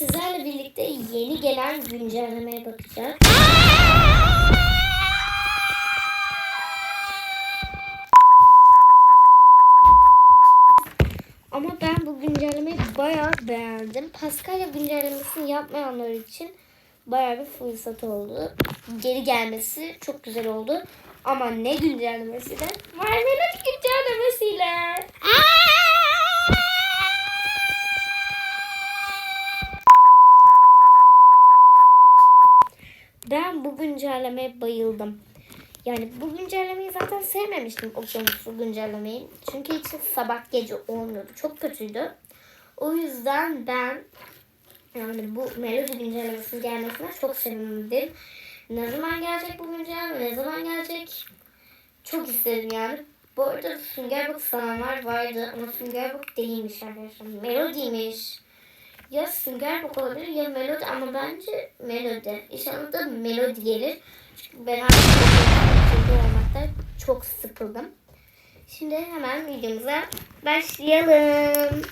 sizlerle birlikte yeni gelen güncellemeye bakacağız. Ama ben bu güncellemeyi bayağı beğendim. Paskalya güncellemesini yapmayanlar için bayağı bir fırsat oldu. Geri gelmesi çok güzel oldu. Ama ne güncellemesi de? Marmelat güncellemesiyle. Ben güncellemeye bayıldım. Yani bu güncellemeyi zaten sevmemiştim okyanuslu güncellemeyi. Çünkü hiç sabah gece olmuyordu. Çok kötüydü. O yüzden ben yani bu melodi güncellemesinin gelmesine çok sevindim. Ne zaman gelecek bu güncelleme? Ne zaman gelecek? Çok istedim yani. Bu arada Sünger Bob sananlar vardı ama Sünger Bob değilmiş arkadaşlar. Melodiymiş. Ya Sünger Bob olabilir ya Melodi ama bence Melodi. İnşallah da Melodi gelir. Çünkü ben artık olmakta çok sıkıldım. Şimdi hemen videomuza başlayalım.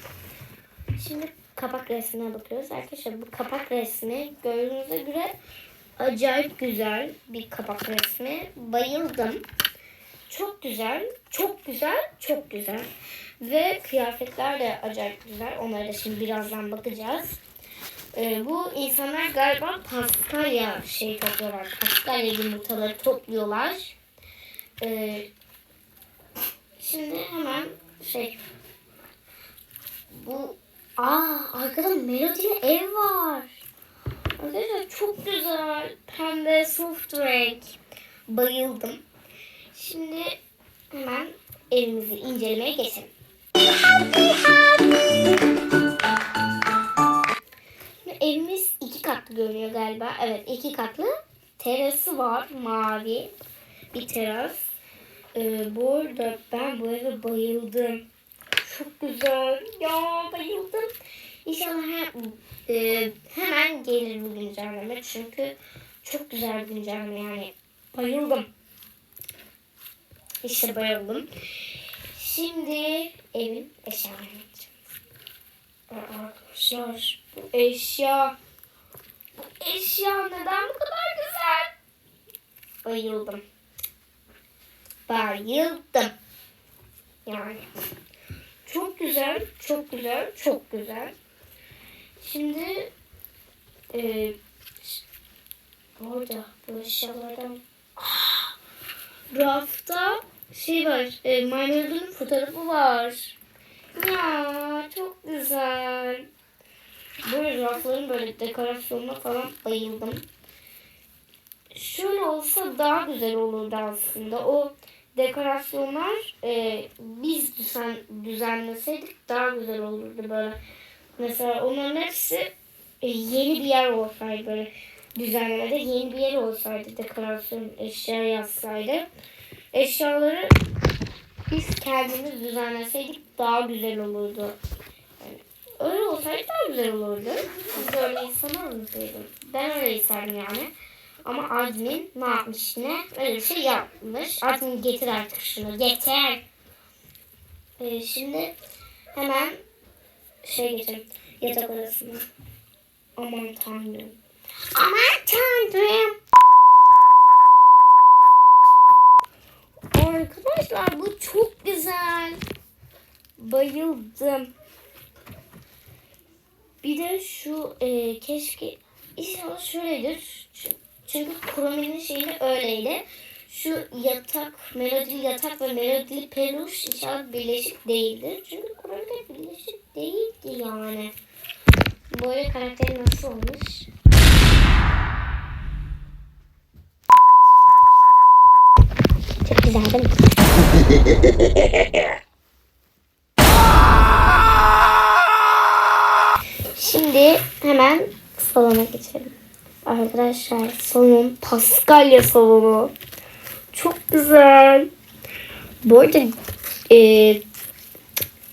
Şimdi kapak resmine bakıyoruz. Arkadaşlar bu kapak resmi gördüğünüze göre acayip güzel bir kapak resmi. Bayıldım. Çok güzel, çok güzel, çok güzel. Ve kıyafetler de acayip güzel. Onlara da şimdi birazdan bakacağız. Ee, bu insanlar galiba paskalya şey topluyorlar. Paskalya yumurtaları topluyorlar. Ee, şimdi hemen şey bu Aa arkada melodili ev var. Arkadaşlar çok güzel. Pembe soft renk. Bayıldım. Şimdi hemen evimizi incelemeye geçelim. Şimdi evimiz iki katlı görünüyor galiba. Evet iki katlı. Terası var mavi. Bir teras. Ee, bu arada ben bu eve bayıldım. Çok güzel. Ya bayıldım. İnşallah he- e, hemen gelir bu güncelleme. Çünkü çok güzel bir güncelleme yani. Bayıldım. İşte bayıldım. Şimdi evin eşyalarını Arkadaşlar bu eşya bu eşya neden bu kadar güzel? Bayıldım. Bayıldım. Yani çok güzel, çok güzel, çok güzel. Şimdi e, orada bu eşyalardan Ah! Rafta şey var, e, maymunun fotoğrafı var. Ya çok güzel. Böyle rafların böyle dekorasyonuna falan bayıldım. Şöyle olsa daha güzel olurdu aslında. O dekorasyonlar e, biz düzen, düzenleseydik daha güzel olurdu böyle. Mesela onların hepsi e, yeni bir yer olsaydı böyle düzenlemede yeni bir yer olsaydı dekorasyon eşya yazsaydı eşyaları biz kendimiz düzenleseydik daha güzel olurdu. Yani öyle olsaydı daha güzel olurdu. De öyle insanlar mısınız? Ben öyle isterdim yani. Ama admin ne yapmış yine? Öyle bir şey yapmış. Admin getir artık şunu. Getir. Ee, şimdi hemen şey geçelim. Yatak odasına. Aman tanrım. Aman tanrım. Arkadaşlar bu çok güzel. Bayıldım. Bir de şu e, keşke inşallah şöyledir. Çünkü Kuromi'nin şeyi öyleydi. Şu yatak, melodili yatak ve melodili peluş inşallah birleşik değildir. Çünkü Kuromi'de birleşik değildi yani. Böyle karakteri nasıl olmuş? Mi? Şimdi hemen salona geçelim. Arkadaşlar salon Paskalya salonu. Çok güzel. Bu arada e,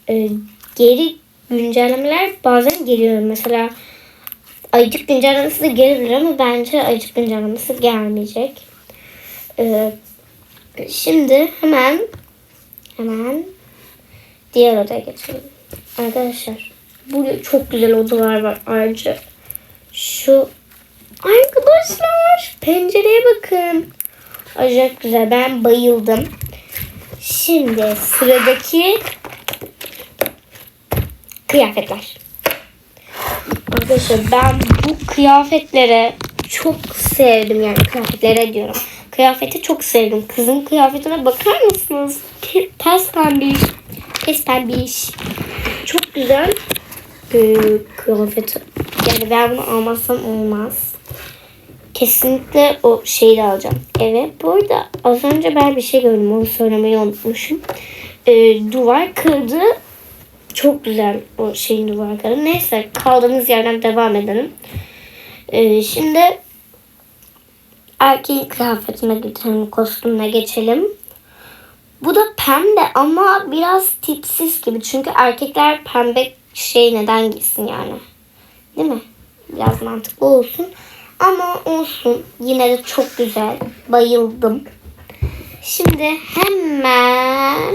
e, geri güncellemeler bazen geliyor. Mesela ayıcık güncellemesi de gelebilir ama bence ayıcık güncellemesi gelmeyecek. E, şimdi hemen hemen diğer odaya geçelim. Arkadaşlar burada çok güzel odalar var ayrıca. Şu arkadaşlar pencereye bakın. Acayip güzel. Ben bayıldım. Şimdi sıradaki kıyafetler. Arkadaşlar ben bu kıyafetlere çok sevdim yani kıyafetlere diyorum. Kıyafeti çok sevdim. Kızın kıyafetine bakar mısınız? Pe- Pes pembiş. Pes pembiş. Çok güzel ee, kıyafeti. Yani ben bunu almazsam olmaz. Kesinlikle o şeyi de alacağım. Evet bu arada az önce ben bir şey gördüm. Onu söylemeyi unutmuşum. Ee, duvar kırdı. Çok güzel o şeyin duvar kırdı. Neyse kaldığımız yerden devam edelim. Ee, şimdi erkeğin kıyafetine geçelim. Kostümüne geçelim. Bu da pembe ama biraz tipsiz gibi. Çünkü erkekler pembe şey neden giysin yani. Değil mi? Biraz mantıklı olsun. Ama olsun. Yine de çok güzel. Bayıldım. Şimdi hemen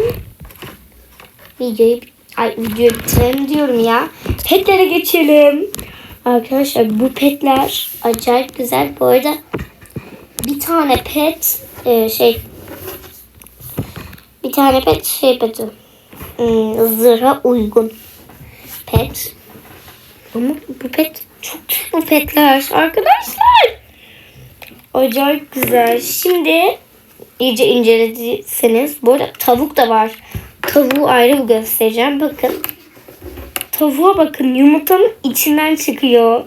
videoyu ay videoyu bitirelim diyorum ya. Petlere geçelim. Arkadaşlar bu petler acayip güzel. Bu arada tane pet e, şey bir tane pet şey peti hmm, zırha uygun pet. Ama bu pet çok bu petler arkadaşlar. Acayip güzel. Şimdi iyice incelediyseniz bu arada tavuk da var. Tavuğu ayrı bir göstereceğim. Bakın. Tavuğa bakın yumurtanın içinden çıkıyor.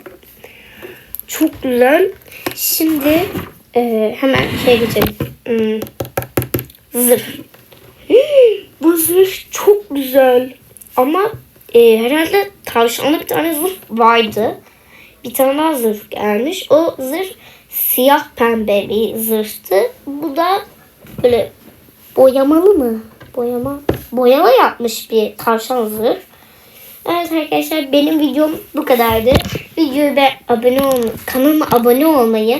Çok güzel. Şimdi e, hemen şey geçelim. Hmm, zırh. Bu zırh çok güzel. Ama e, herhalde tavşanlı bir tane zırh vardı. Bir tane daha zırh gelmiş. O zırh siyah pembe bir zırhtı. Bu da böyle boyamalı mı? Boyama. Boyama yapmış bir tavşan zırh. Evet arkadaşlar benim videom bu kadardı. Videoyu ve abone olmayı, kanalıma abone olmayı,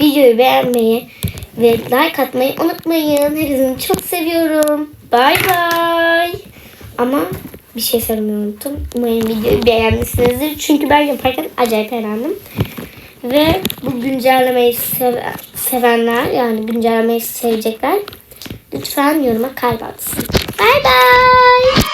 videoyu beğenmeyi ve like atmayı unutmayın. Hepinizi çok seviyorum. Bay bay. Ama bir şey söylemeyi unuttum. Umarım videoyu beğenmişsinizdir. Çünkü ben yaparken acayip eğlendim. Ve bu güncellemeyi seven, sevenler yani güncellemeyi sevecekler lütfen yoruma kalp atsın. Bay bay.